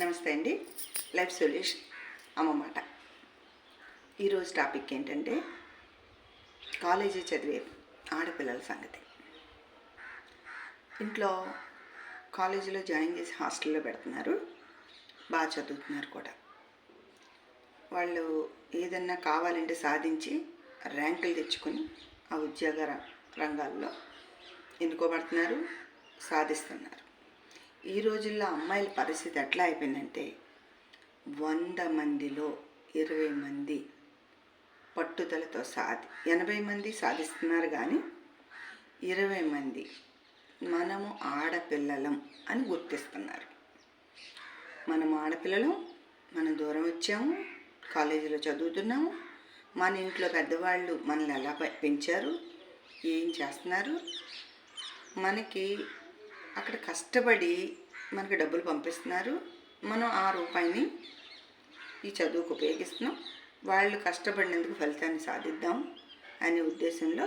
నమస్తే అండి. Life solution అమ్మమాట. ఈరోజు టాపిక్ ఏంటంటే కాలేజీ చదివే ఆడపిల్లల సంగతి. ఇంట్లో కాలేజీలో జాయిన్ చేసి హాస్టల్లో పెడుతున్నారు. బాగా చదువుతున్నారు కూడా. వాళ్ళు ఏదన్నా కావాలంటే సాధించి ర్యాంకులు తెచ్చుకొని ఆ ఉద్యోగ రంగాల్లో ఎన్నుకోబడుతున్నారు సాధిస్తున్నారు. ఈ రోజుల్లో అమ్మాయిల పరిస్థితి ఎట్లా అయిపోయిందంటే వంద మందిలో ఇరవై మంది పట్టుదలతో సాధి ఎనభై మంది సాధిస్తున్నారు కానీ ఇరవై మంది మనము ఆడపిల్లలం అని గుర్తిస్తున్నారు. మనం ఆడపిల్లలు మనం దూరం వచ్చాము కాలేజీలో చదువుతున్నాము మన ఇంట్లో పెద్దవాళ్ళు మనల్ని ఎలా పెంచారు ఏం చేస్తున్నారు మనకి అక్కడ కష్టపడి మనకి డబ్బులు పంపిస్తున్నారు. మనం ఆ రూపాయిని ఈ చదువుకు ఉపయోగిస్తున్నాం. వాళ్ళు కష్టపడినందుకు ఫలితాన్ని సాధిద్దాం అనే ఉద్దేశంలో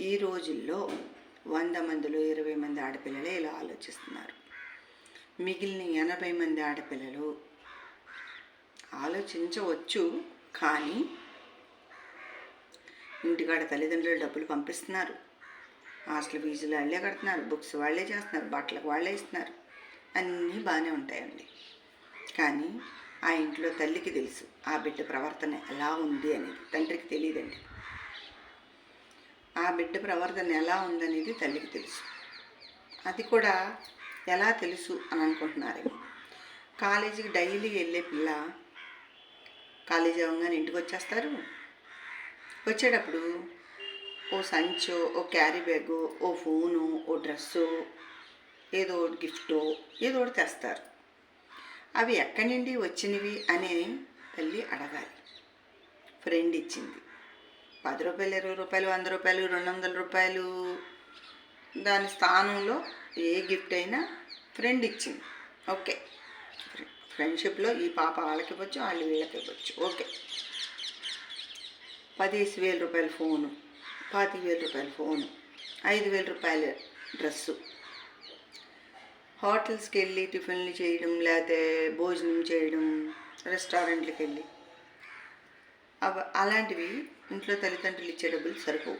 ఈ రోజుల్లో వంద మందిలో ఇరవై మంది ఆడపిల్లలే ఇలా ఆలోచిస్తున్నారు. మిగిలిన ఎనభై మంది ఆడపిల్లలు ఆలోచించవచ్చు కానీ ఇంటికాడ తల్లిదండ్రులు డబ్బులు పంపిస్తున్నారు. హాస్టల్ ఫీజులు వాళ్ళే కడుతున్నారు బుక్స్ వాళ్ళే చేస్తున్నారు బట్టలకు వాళ్ళే ఇస్తున్నారు. అన్నీ బాగానే ఉంటాయండి. కానీ ఆ ఇంట్లో తల్లికి తెలుసు ఆ బిడ్డ ప్రవర్తన ఎలా ఉంది అనేది తండ్రికి తెలియదండి. ఆ బిడ్డ ప్రవర్తన ఎలా ఉందనేది తల్లికి తెలుసు. అది కూడా ఎలా తెలుసు అని అనుకుంటున్నారేమో. కాలేజీకి డైలీ వెళ్ళే పిల్ల కాలేజీ అవ్వగానే ఇంటికి వచ్చేస్తారు. వచ్చేటప్పుడు ఓ సంచో ఓ క్యారీ బ్యాగు ఓ ఫోను ఓ డ్రెస్సు ఏదో ఒకటి గిఫ్టో ఏదో ఒకటి తెస్తారు. అవి ఎక్కడి నుండి వచ్చినవి అని తల్లి అడగాలి. ఫ్రెండ్ ఇచ్చింది. పది రూపాయలు ఇరవై రూపాయలు వంద రూపాయలు రెండు వందల రూపాయలు దాని స్థానంలో ఏ గిఫ్ట్ అయినా ఫ్రెండ్ ఇచ్చింది. ఓకే. ఫ్రెండ్షిప్లో ఈ పాప వాళ్ళకి ఇవ్వచ్చు వాళ్ళు వీళ్ళకి ఇవ్వచ్చు. ఓకే. పదిహేను వేల రూపాయల ఫోను. పాతిక వేల రూపాయల ఫోను. ఐదు వేల రూపాయల డ్రెస్సు. హోటల్స్కి వెళ్ళి టిఫిన్లు చేయడం లేకపోతే భోజనం చేయడం రెస్టారెంట్లకు వెళ్ళి అవి అలాంటివి ఇంట్లో తల్లిదండ్రులు ఇచ్చే డబ్బులు సరిపోవు.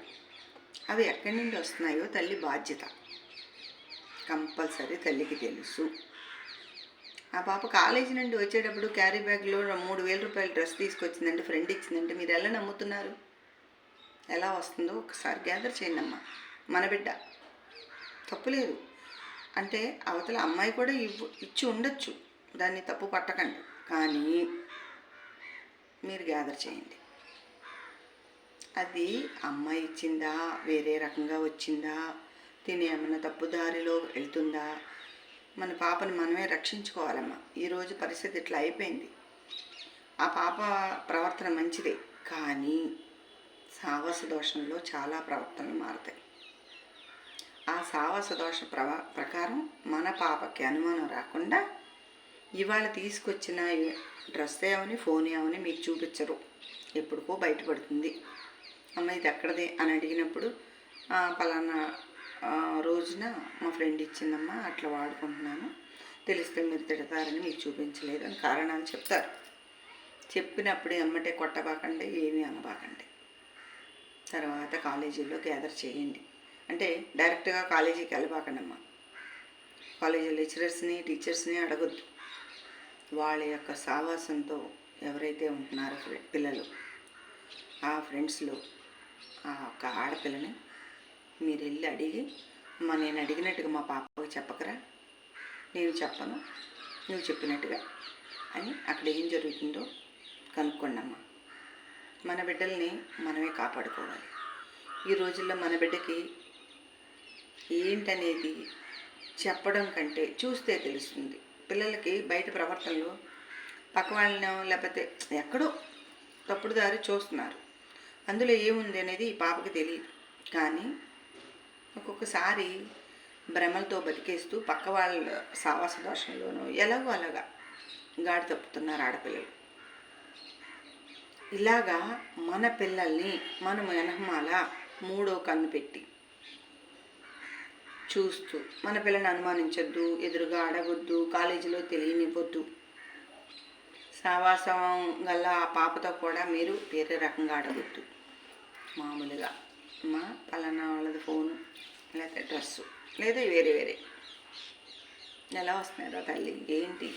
అవి ఎక్కడి నుండి వస్తున్నాయో తల్లి బాధ్యత. కంపల్సరీ తల్లికి తెలుసు. ఆ పాప కాలేజీ నుండి వచ్చేటప్పుడు క్యారీ బ్యాగ్లో మూడు వేల రూపాయల డ్రెస్ తీసుకొచ్చిందంటే ఫ్రెండ్ ఇచ్చిందంటే మీరు ఎలా నమ్ముతున్నారు? ఎలా వస్తుందో ఒకసారి గ్యాదర్ చేయండి అమ్మ మన బిడ్డ. తప్పులేదు అంటే అవతల అమ్మాయి కూడా ఇవ్వు ఇచ్చి ఉండొచ్చు. దాన్ని తప్పు పట్టకండి. కానీ మీరు గ్యాదర్ చేయండి. అది అమ్మాయి ఇచ్చిందా? వేరే రకంగా వచ్చిందా? తిని తప్పు దారిలో వెళ్తుందా? మన పాపని మనమే రక్షించుకోవాలమ్మా. ఈరోజు పరిస్థితి ఇట్లా అయిపోయింది. ఆ పాప ప్రవర్తన మంచిదే. కానీ సావాస దోషంలో చాలా ప్రవర్తనలు మారుతాయి. ఆ సావాస దోష ప్రవ ప్రకారం మన పాపకి అనుమానం రాకుండా ఇవాళ తీసుకొచ్చిన డ్రెస్ ఏమని ఫోన్ ఏమని మీకు చూపించరు. ఎప్పుడుకో బయటపడుతుంది. అమ్మ ఇది ఎక్కడది అని అడిగినప్పుడు పలానా రోజున మా ఫ్రెండ్ ఇచ్చిందమ్మా అట్లా వాడుకుంటున్నాను. తెలిస్తే మీరు తిడతారని మీకు చూపించలేదు అని కారణాలు చెప్తారు. చెప్పినప్పుడు ఎమ్మటే కొట్టబాకండి ఏమీ అనబాకండి. తర్వాత కాలేజీలో గ్యాదర్ చేయండి. అంటే డైరెక్ట్గా కాలేజీకి వెళ్ళబాకండమ్మా. కాలేజీ లెక్చరర్స్ని టీచర్స్ని అడగొద్దు. వాళ్ళ యొక్క సావాసంతో ఎవరైతే ఉంటున్నారో పిల్లలు ఆ ఫ్రెండ్స్లో ఆ ఒక్క ఆడపిల్లని మీరు వెళ్ళి అడిగి అమ్మా నేను అడిగినట్టుగా మా పాపకి చెప్పకరా? నేను చెప్పను. నువ్వు చెప్పినట్టుగా అని అక్కడ ఏం జరుగుతుందో కనుక్కోండి అమ్మా మన బిడ్డల్ని మనమే కాపాడుకోవాలి. ఈ రోజుల్లో మన బిడ్డకి ఏంటనేది చెప్పడం కంటే చూస్తే తెలుస్తుంది. పిల్లలకి బయట ప్రవర్తనలు పక్క వాళ్ళనో లేకపోతే ఎక్కడో తప్పుడు దారి చూస్తున్నారు. అందులో ఏముంది అనేది ఈ పాపకి తెలియదు. కానీ ఒక్కొక్కసారి భ్రమలతో బతికేస్తూ పక్క వాళ్ళ సావాస దోషంలోనూ ఎలాగో అలాగా గాడి తప్పుతున్నారు ఆడపిల్లలు. ఇలాగా మన పిల్లల్ని మనం వెనహమాల మూడో కన్ను పెట్టి చూస్తూ మన పిల్లని అనుమానించొద్దు ఎదురుగా అడగొద్దు కాలేజీలో తెలియనివ్వద్దు. సావాసం గల ఆ పాపతో కూడా మీరు వేరే రకంగా అడగొద్దు. మామూలుగా మా పలానా వాళ్ళది ఫోను లేకపోతే డ్రెస్సు లేదా వేరే వేరే. ఎలా వస్తున్నారో తల్లి ఏంటి?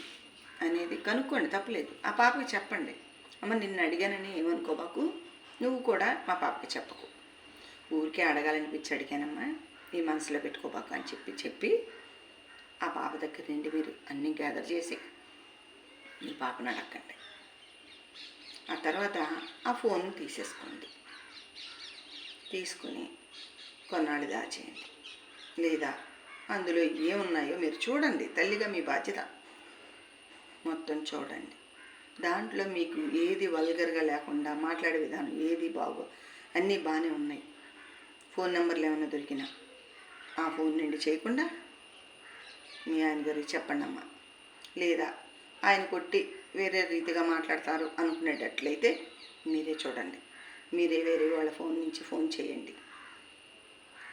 అనేది కనుక్కోండి తప్పలేదు. ఆ పాపకి చెప్పండి. అమ్మ నిన్ను అడిగానని ఏమనుకోబాకు. నువ్వు కూడా మా పాపకి చెప్పకు. ఊరికే అడగాలనిపించి అడిగానమ్మా. ఈ మనసులో పెట్టుకోబాకు అని చెప్పి చెప్పి ఆ పాప దగ్గర నుండి మీరు అన్నీ గ్యాదర్ చేసి మీ పాపను అడగండి ఆ తర్వాత ఆ ఫోన్ తీసేసుకోండి. తీసుకుని కొన్నాళ్ళు దాచేయండి. లేదా అందులో ఏమున్నాయో మీరు చూడండి. తల్లిగా మీ బాధ్యత. మొత్తం చూడండి. దాంట్లో మీకు ఏది వల్గర్గా లేకుండా మాట్లాడే విధానం ఏది బాగో అన్నీ బాగానే ఉన్నాయి. ఫోన్ నెంబర్లు ఏమైనా దొరికినా ఆ ఫోన్ నుండి చేయకుండా మీ ఆయన గారికి చెప్పండి అమ్మా. లేదా ఆయన కొట్టి వేరే రీతిగా మాట్లాడతారు అనుకునేటట్లయితే మీరే చూడండి. మీరే వేరే వాళ్ళ ఫోన్ నుంచి ఫోన్ చేయండి.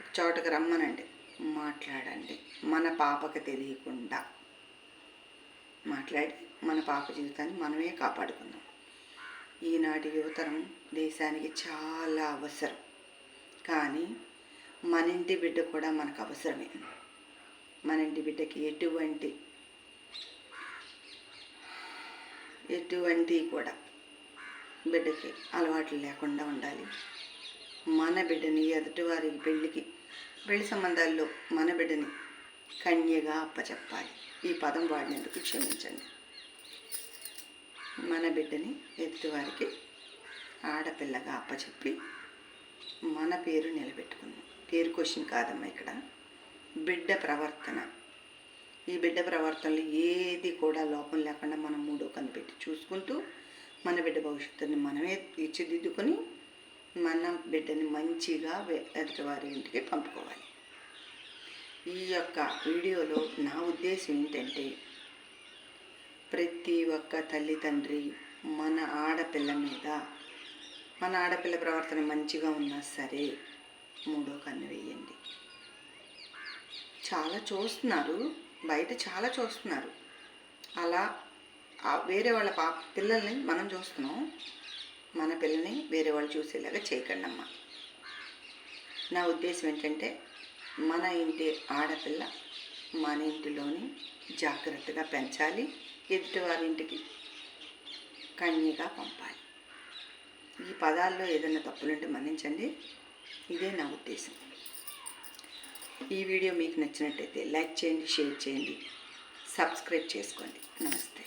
ఒక చోటకి రమ్మనండి. మాట్లాడండి. మన పాపకి తెలియకుండా మాట్లాడి మన పాప జీవితాన్ని మనమే కాపాడుకుందాం. ఈనాటి యువతరం దేశానికి చాలా అవసరం. కానీ మన ఇంటి బిడ్డ కూడా మనకు అవసరమే. మన ఇంటి బిడ్డకి ఎటువంటి ఎటువంటి కూడా బిడ్డకి అలవాట్లు లేకుండా ఉండాలి. మన బిడ్డని ఎదుటివారి పెళ్ళికి పెళ్ళి సంబంధాల్లో మన బిడ్డని కన్యగా అప్పచెప్పాలి. ఈ పదం వాడినందుకు క్షమించండి. మన బిడ్డని ఎదుటివారికి ఆడపిల్లగా అప్పచెప్పి మన పేరు నిలబెట్టుకుందాం. పేరు క్వశ్చన్ కాదమ్మా ఇక్కడ. బిడ్డ ప్రవర్తన. ఈ బిడ్డ ప్రవర్తనలో ఏది కూడా లోపం లేకుండా మనం మూడో కనిపెట్టి చూసుకుంటూ మన బిడ్డ భవిష్యత్తుని మనమే తీర్చిదిద్దుకొని మన బిడ్డని మంచిగా ఎదుటివారి ఇంటికి పంపుకోవాలి. ఈ యొక్క వీడియోలో నా ఉద్దేశం ఏంటంటే ప్రతి ఒక్క తల్లి తండ్రి మన ఆడపిల్ల మీద మన ఆడపిల్ల ప్రవర్తన మంచిగా ఉన్నా సరే మూడో కన్ను వేయండి. చాలా చూస్తున్నారు బయట చాలా చూస్తున్నారు. అలా ఆ వేరే వాళ్ళ పాప పిల్లల్ని మనం చూస్తున్నాం. మన పిల్లని వేరే వాళ్ళు చూసేలాగా చేయకండమ్మా. నా ఉద్దేశం ఏంటంటే మన ఇంటి ఆడపిల్ల మన ఇంటిలోని జాగ్రత్తగా పెంచాలి. ఎదుటి ఇంటికి కన్యగా పంపాలి. ఈ పదాల్లో ఏదైనా తప్పులుంటే మన్నించండి. ఇదే నా ఉద్దేశం. ఈ వీడియో మీకు నచ్చినట్టయితే లైక్ చేయండి షేర్ చేయండి సబ్స్క్రైబ్ చేసుకోండి. నమస్తే.